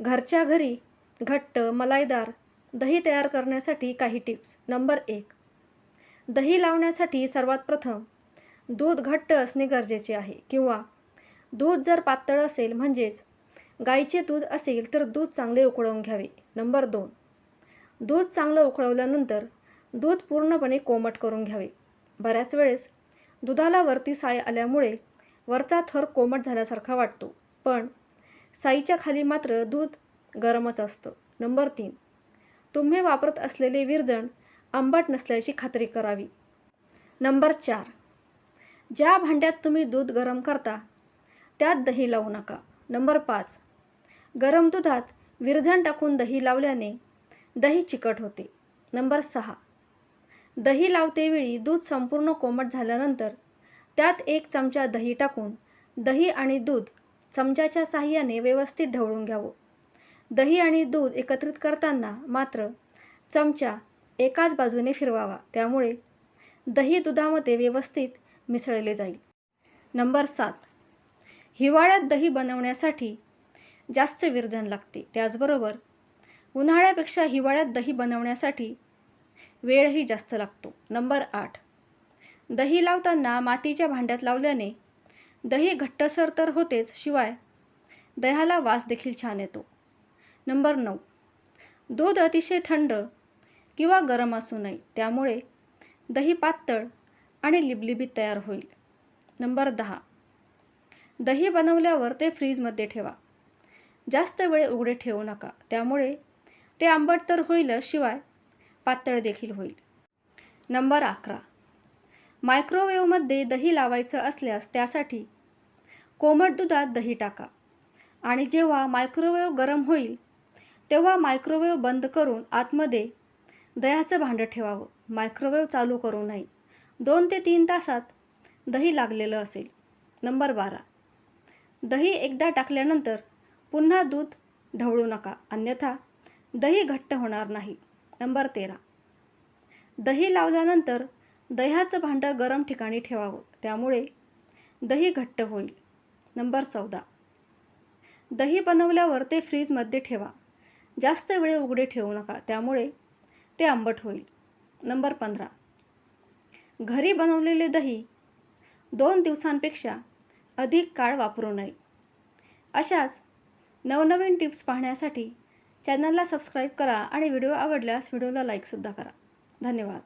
घरच्या घरी घट्ट मलाईदार दही तयार करण्यासाठी काही टिप्स. नंबर एक दही लावण्यासाठी सर्वात प्रथम दूध घट्ट असणे गरजेचे आहे किंवा दूध जर पातळ असेल म्हणजेच गाईचे दूध असेल तर दूध चांगले उकळवून घ्यावे. नंबर दोन दूध चांगलं उकळवल्यानंतर दूध पूर्णपणे कोमट करून घ्यावे. बऱ्याच वेळेस दुधाला वरती साय आल्यामुळे वरचा थर कोमट झाल्यासारखा वाटतो. पण साईच्या खाली मात्र दूध गरमच असतं. नंबर तीन. तुम्ही वापरत असलेले विरजण आंबट नसल्याची खात्री करावी. नंबर चार. ज्या भांड्यात तुम्ही दूध गरम करता त्यात दही लावू नका. नंबर पाच. गरम दुधात विरजण टाकून दही लावल्याने दही चिकट होते. नंबर सहा. दही लावतेवेळी दूध संपूर्ण कोमट झाल्यानंतर त्यात एक चमचा दही टाकून दही आणि दूध चमच्याच्या साह्याने व्यवस्थित ढवळून घ्यावं. दही आणि दूध एकत्रित करताना मात्र चमचा एकाच बाजूने फिरवावा. त्यामुळे दही दुधामध्ये व्यवस्थित मिसळले जाईल. नंबर सात. हिवाळ्यात दही बनवण्यासाठी जास्त विरजण लागते. त्याचबरोबर उन्हाळ्यापेक्षा हिवाळ्यात दही बनवण्यासाठी वेळही जास्त लागतो. नंबर आठ. दही लावताना मातीच्या भांड्यात लावल्याने दही घट्टसर तर होतेच शिवाय दह्याला वास देखील छान येतो. नंबर नऊ. दूध अतिशय थंड किंवा गरम असू नये त्यामुळे दही पातळ आणि लिबलिबीत तयार होईल. नंबर दहा. दही बनवल्यावर ते फ्रीजमध्ये ठेवा. जास्त वेळ उघडे ठेवू नका त्यामुळे ते आंबट तर होईलच शिवाय पातळ देखील होईल. नंबर अकरा. मायक्रोवेव्हमध्ये दही लावायचं असल्यास त्यासाठी कोमट दुधात दही टाका. आणि जेव्हा मायक्रोवेव्ह गरम होईल तेव्हा मायक्रोवेव्ह बंद करून आतमध्ये दह्याचं भांडं ठेवावं. मायक्रोवेव्ह चालू करू नये. दोन ते तीन तासात दही लागलेलं असेल. नंबर बारा. दही एकदा टाकल्यानंतर पुन्हा दूध ढवळू नका. अन्यथा दही घट्ट होणार नाही. नंबर तेरा. दही लावल्यानंतर दह्याचं भांडं गरम ठिकाणी ठेवावं. त्यामुळे दही घट्ट होईल. नंबर चौदा. दही बनवल्यावर ते फ्रीजमध्ये ठेवा. जास्त वेळ उघडे ठेवू नका. त्यामुळे ते आंबट होईल. नंबर पंधरा. घरी बनवलेले दही दोन दिवसांपेक्षा अधिक काळ वापरू नये. अशाच नवनवीन टिप्स पाहण्यासाठी चॅनलला सबस्क्राईब करा आणि व्हिडिओ आवडल्यास व्हिडिओला लाईकसुद्धा करा. धन्यवाद.